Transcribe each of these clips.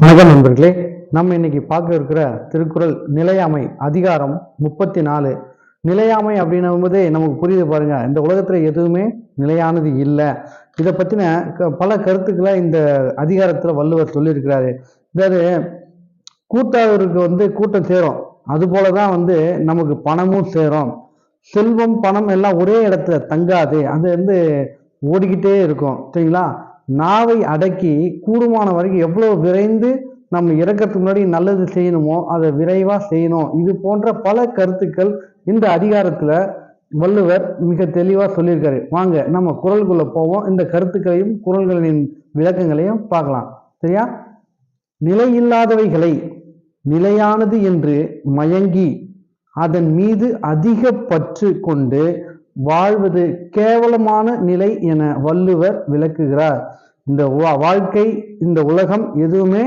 வணக்கம் நண்பர்களே. நம்ம இன்னைக்கு பார்க்க இருக்கிற திருக்குறள் நிலையாமை அதிகாரம் முப்பத்தி நாலு நிலையாமை அப்படின்னும் போதே நமக்கு புரியுது பாருங்க. இந்த உலகத்துல எதுவுமே நிலையானது இல்லை. இதை பத்தின க- பல கருத்துக்களை இந்த அதிகாரத்துல வள்ளுவர் சொல்லியிருக்கிறாரு. இதாவது கூட்டாளருக்கு வந்து கூட்டம் சேரும். அது போலதான் வந்து நமக்கு பணமும் சேரும். செல்வம் பணம் எல்லாம் ஒரே இடத்துல தங்காது. அது வந்து ஓடிக்கிட்டே இருக்கும். சரிங்களா? நாவை அடக்கி கூடுமான வரைக்கும் எவ்வளோ விரைந்து நம்ம இறக்கறதுக்கு முன்னாடி நல்லது செய்யணுமோ அதை விரைவாக செய்யணும். இது போன்ற பல கருத்துக்கள் இந்த அதிகாரத்தில் வள்ளுவர் மிக தெளிவாக சொல்லியிருக்காரு. வாங்க நம்ம குரலுக்குள்ள போவோம். இந்த கருத்துக்களையும் குரல்களின் விளக்கங்களையும் பார்க்கலாம். சரியா? நிலையில்லாதவைகளை நிலையானது என்று மயங்கி அதன் மீது அதிக பற்று கொண்டு வாழ்வது கேவலமான நிலை என வள்ளுவர் விளக்குகிறார். இந்த வா- வாழ்க்கை இந்த உலகம் எதுவுமே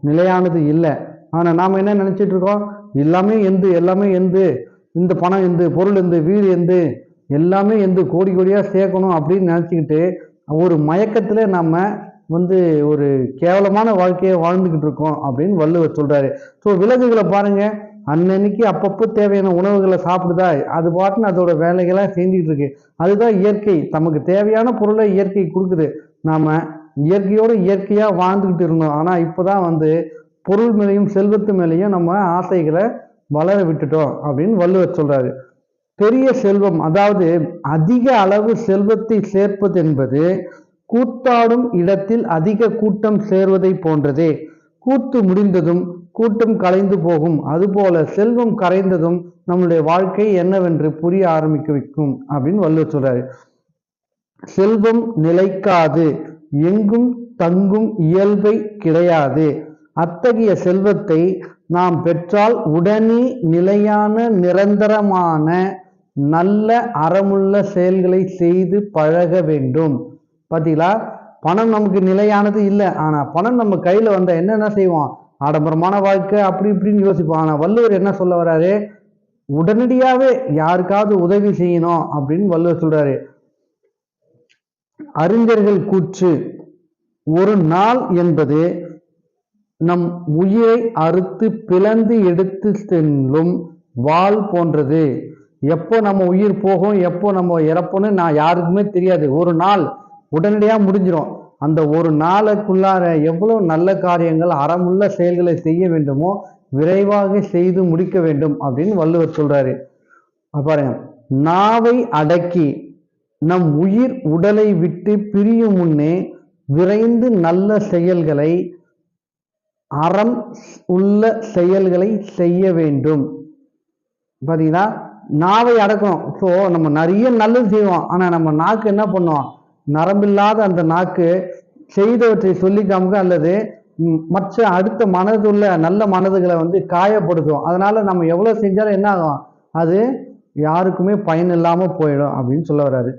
நிலையானது இல்லை. ஆனால் நாம் என்ன நினச்சிட்டு இருக்கோம்? எல்லாமே எந்து எல்லாமே எந்து இந்த பணம் எந்து பொருள் எந்து வீடு எந்து எல்லாமே எந்து கோடி கோடியாக சேர்க்கணும் அப்படின்னு நினச்சிக்கிட்டு ஒரு மயக்கத்தில் நம்ம வந்து ஒரு கேவலமான வாழ்க்கையை வாழ்ந்துக்கிட்டு இருக்கோம் அப்படின்னு வள்ளுவர் சொல்கிறாரு ஸோ விலங்குகளை பாருங்கள் அன்னன்னைக்கு அப்பப்போ தேவையான உணவுகளை சாப்பிடுதா? அது பாட்டுன்னு அதோட வேலைகளை செஞ்சுக்கிட்டு இருக்கு. அதுதான் இயற்கை. நமக்கு தேவையான பொருளை இயற்கை கொடுக்குது. நாம் இயற்கையோடு இயற்கையாக வாழ்ந்துக்கிட்டு இருந்தோம். ஆனால் இப்போ தான் வந்து பொருள் மேலேயும் செல்வத்து மேலேயும் நம்ம ஆசைகளை வளர விட்டுட்டோம் அப்படின்னு வள்ளுவர் சொல்கிறாரு பெரிய செல்வம் அதாவது அதிக அளவு செல்வத்தை சேர்ப்பது என்பது கூத்தாடும் இடத்தில் அதிக கூட்டம் சேர்வதை போன்றதே. கூத்து முடிந்ததும் கூட்டம் கலைந்து போகும். அதுபோல செல்வம் கரைந்ததும் நம்மளுடைய வாழ்க்கை என்னவென்று புரிய ஆரம்பிக்க வைக்கும் அப்படின்னு வள்ளுவர் சொல்றாரு. செல்வம் நிலைக்காது எங்கும் தங்கும் இயல்பை கிடையாது. அத்தகைய செல்வத்தை நாம் பெற்றால் உடனே நிலையான நிரந்தரமான நல்ல அறமுள்ள செயல்களை செய்து பழக வேண்டும். பார்த்தீங்களா பணம் நமக்கு நிலையானது இல்லை. ஆனால் பணம் நம்ம கையில் வந்தால் என்னென்ன செய்வோம்? ஆடம்பரமான வாழ்க்கை அப்படி இப்படின்னு யோசிப்போம். ஆனால் வள்ளுவர் என்ன சொல்ல வர்றாரு உடனடியாகவே யாருக்காவது உதவி செய்யணும் அப்படின்னு வள்ளுவர் சொல்கிறாரு அறிஞர்கள் கூற்று ஒரு நாள் என்பது நம் உயிரை அறுத்து பிளந்து எடுத்து செல்லும் வாள் போன்றது. எப்போ நம்ம உயிர் போகும் எப்போ நம்ம இறப்போன்னு நான் யாருக்குமே தெரியாது. ஒரு நாள் உடனடியாக முடிஞ்சிடும் அந்த ஒரு நாளுக்குள்ளார எவ்வளோ நல்ல காரியங்கள் அறமுள்ள செயல்களை செய்ய வேண்டுமோ விரைவாக செய்து முடிக்க வேண்டும் அப்படின்னு வள்ளுவர் சொல்றாரு. பாருங்க. நாவை அடக்கி நம் உயிர் உடலை விட்டு பிரியும் முன்னே விரைந்து நல்ல செயல்களை அறம் உள்ள செயல்களை செய்ய வேண்டும். பார்த்தீங்கன்னா நாவை அடக்கணும். ஸோ நம்ம நிறைய நல்லது செய்வோம். ஆனால் நம்ம நாக்கு என்ன பண்ணுவோம் நரம்பில்லாத அந்த நாக்கு செய்தவற்றை சொல்லி காமிக்க அல்லது மற்ற அடுத்த மனதுள்ள நல்ல மனதுகளை வந்து காயப்படுத்தும். அதனால நம்ம எவ்வளோ செஞ்சாலும் என்ன ஆகும்? அது யாருக்குமே பயன் இல்லாமல் போயிடும் அப்படின்னு சொல்ல வர்றாரு.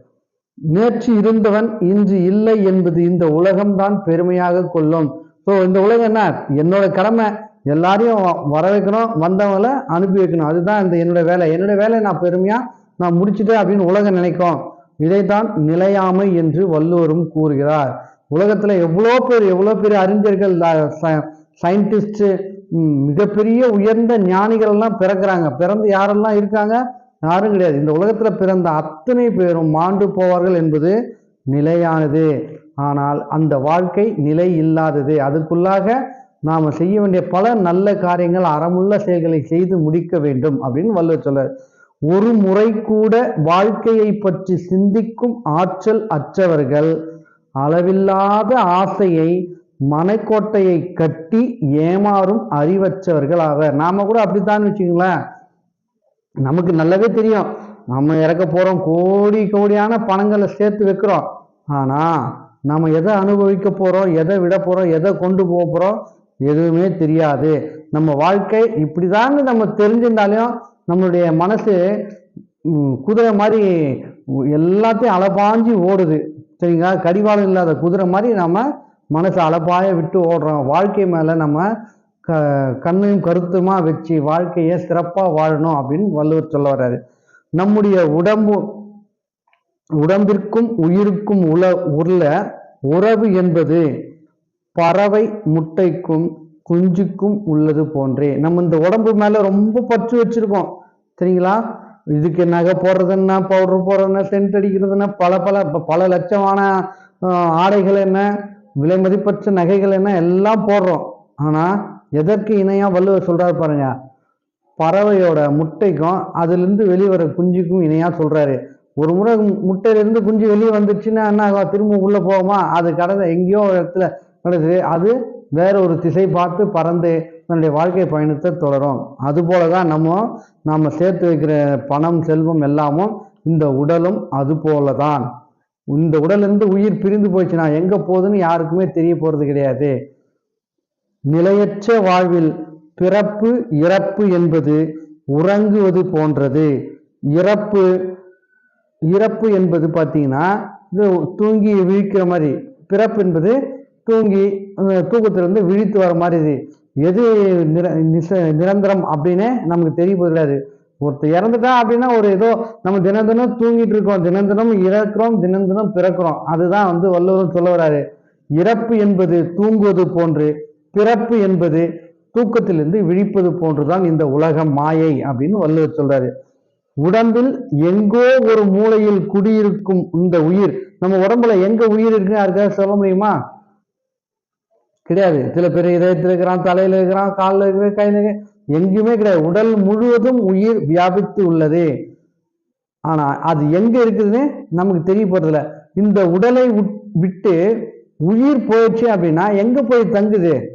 நேற்று இருந்தவன் இன்று இல்லை என்பது இந்த உலகம்தான் பெருமையாக கொள்ளும். ஸோ இந்த உலகம் என்ன? என்னோட கடமை. எல்லாரையும் வ- வர வைக்கணும் வந்தவங்கள அனுப்பி வைக்கணும். அதுதான் இந்த என்னோட வேலை. என்னோட வேலையை நான் பெருமையாக நான் முடிச்சுட்டேன் அப்படின்னு உலகம் நினைக்கும். இதைத்தான் நிலையாமை என்று வள்ளுவரும் கூறுகிறார். உலகத்தில் எவ்வளோ பேர் எவ்வளோ பெரிய அறிஞர்கள் சயின்டிஸ்ட்டு மிகப்பெரிய உயர்ந்த ஞானிகள் எல்லாம் பிறக்கிறாங்க. பிறந்து யாரெல்லாம் இருக்காங்க? யாரும் கிடையாது. இந்த உலகத்தில் பிறந்த அத்தனை பேரும் மாண்டு போவார்கள் என்பது நிலையானது. ஆனால் அந்த வாழ்க்கை நிலை இல்லாதது. அதற்குள்ளாக நாம் செய்ய வேண்டிய பல நல்ல காரியங்கள் அறமுள்ள செயல்களை செய்து முடிக்க வேண்டும் அப்படின்னு வள்ளுவர் சொல்றார். ஒரு முறை கூட வாழ்க்கையை பற்றி சிந்திக்கும் ஆற்றல் அற்றவர்கள் அளவில்லாத ஆசையை மனைக்கோட்டையை கட்டி ஏமாறும் அறிவற்றவர்கள் ஆவர். நாம கூட அப்படித்தான் வச்சுங்களேன் நமக்கு நல்லாவே தெரியும். நம்ம இறக்க போறோம். கோடி கோடியான பணங்களை சேர்த்து வைக்கிறோம். ஆனா நம்ம எதை அனுபவிக்க போறோம்? எதை விட போறோம்? எதை கொண்டு போக போறோம்? எதுவுமே தெரியாது. நம்ம வாழ்க்கை இப்படிதான்னு நம்ம தெரிஞ்சிருந்தாலும் நம்மளுடைய மனசு குதிரை மாதிரி எல்லாத்தையும் அலப்பாஞ்சி ஓடுது. சரிங்களா? கடிவாளம் இல்லாத குதிரை மாதிரி நம்ம மனசை அலப்பாய விட்டு ஓடுறோம். வாழ்க்கை மேலே நம்ம க கண்ணையும் கருத்துமாக வச்சு வாழ்க்கையை சிறப்பாக வாழணும் அப்படின்னு வள்ளுவர் சொல்ல வர்றாரு. நம்முடைய உடம்பு உடம்பிற்கும் உயிருக்கும் உல உள்ள உறவு என்பது பறவை முட்டைக்கும் குஞ்சுக்கும் உள்ளது போன்றே. நம்ம இந்த உடம்பு மேல ரொம்ப பற்று வச்சிருக்கோம். சரிங்களா? இதுக்கு நகை போடுறதுன்னா பவுடர் போடுறதுன்னா சென்ட் அடிக்கிறதுன்னா பல பல பல லட்சமான ஆடைகள் என்ன விலை மதிப்பற்ற நகைகள் என்ன எல்லாம் போடுறோம். ஆனா எதற்கு இணையா வள்ளுவர் சொல்றாரு பாருங்க பறவையோட முட்டைக்கும் அதுலேருந்து வெளியே வர குஞ்சுக்கும் இணையா சொல்றாரு. ஒரு முறை முட்டையிலேருந்து குஞ்சு வெளியே வந்துச்சுன்னா என்ன ஆகும்? திரும்ப உள்ள போகுமா? அது கடந்த எங்கேயோ ஒரு இடத்துல நடக்குது. அது வேற ஒரு திசை பார்த்து பறந்து தன்னுடைய வாழ்க்கை பயணத்தை தொடரும். அதுபோல தான் நம்ம நாம் சேர்த்து வைக்கிற பணம் செல்வம் எல்லாமும் இந்த உடலும் அது போல தான் இந்த உடலிருந்து உயிர் பிரிந்து போச்சுன்னா எங்கே போகுதுன்னு யாருக்குமே தெரிய போகிறது கிடையாது. நிலையற்ற வாழ்வில் பிறப்பு இறப்பு என்பது உறங்குவது போன்றது. இறப்பு இறப்பு என்பது பார்த்தீங்கன்னா இது தூங்கி விழிக்கிற மாதிரி. பிறப்பு என்பது தூங்கி அந்த தூக்கத்திலிருந்து விழித்து வர மாதிரி எது நிர நிச- நிரந்தரம் அப்படின்னு நமக்கு தெரிய போகிறாரு ஒருத்தர் இறந்துட்டா அப்படின்னா ஒரு ஏதோ நம்ம தினம் தினம் தூங்கிட்டு இருக்கோம். தினம் தினம் இறக்குறோம் தினம் தினம் பிறக்கிறோம். அதுதான் வந்து வல்லவரும் சொல்ல வராரு. இறப்பு என்பது தூங்குவது போன்று பிறப்பு என்பது தூக்கத்திலிருந்து விழிப்பது போன்றுதான் இந்த உலகம் மாயை அப்படின்னு வள்ளுவர் சொல்றாரு. உடம்பில் எங்கோ ஒரு மூலையில் குடியிருக்கும் இந்த உயிர் நம்ம உடம்புல எங்க உயிர் இருக்குன்னு யாருக்காவது சொல்ல முடியுமா? கிடையாது. சில பேர் இதயத்தில் இருக்கிறான் தலையில இருக்கிறான் காலில் இருக்கிறேன் கையில் இருக்கிற எங்கேயுமே கிடையாது. உடல் முழுவதும் உயிர் வியாபித்து உள்ளது. ஆனா அது எங்க இருக்குதுன்னு நமக்கு தெரிய போகிறதில்ல இந்த உடலை விட்டு உயிர் போயிடுச்சு அப்படின்னா எங்க போய் தங்குது?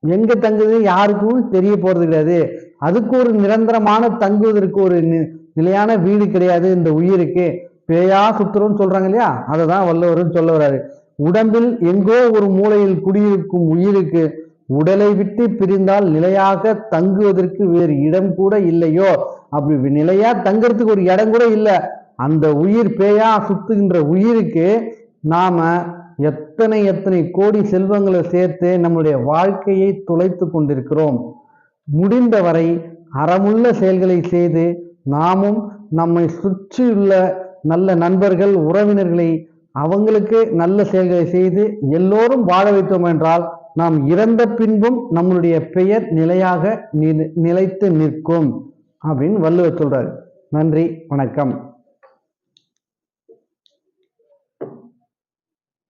எங்க தங்குது? யாருக்கும் தெரிய போறது கிடையாது. அதுக்கு ஒரு நிரந்தரமான தங்குவதற்கு ஒரு நி- நிலையான வீடு கிடையாது இந்த உயிருக்கு. பேயா சுத்துறோம்னு சொல்றாங்க இல்லையா? அதை தான் வள்ளுவரும் சொல்ல வர்றாரு. உடம்பில் எங்கோ ஒரு மூலையில் குடியிருக்கும் உயிருக்கு உடலை விட்டு பிரிந்தால் நிலையாக தங்குவதற்கு வேறு இடம் கூட இல்லையோ? அப்படி நிலையா தங்கிறதுக்கு ஒரு இடம் கூட இல்லை. அந்த உயிர் பேயா சுத்துகின்ற உயிருக்கு நாம எத்தனை எத்தனை கோடி செல்வங்களை சேர்த்து நம்முடைய வாழ்க்கையை துளைத்து கொண்டிருக்கிறோம். முடிந்தவரை அறமுள்ள செயல்களை செய்து நாமும் நம்மை சுற்றியுள்ள நல்ல நண்பர்கள் உறவினர்களை அவங்களுக்கு நல்ல செயல்களை செய்து எல்லோரும் வாழ வைத்தோம் என்றால் நாம் இறந்த பின்பும் நம்மளுடைய பெயர் நிலையாக நி- நிலைத்து நிற்கும் அப்படின்னு வள்ளுவர் சொல்றாரு. நன்றி வணக்கம்.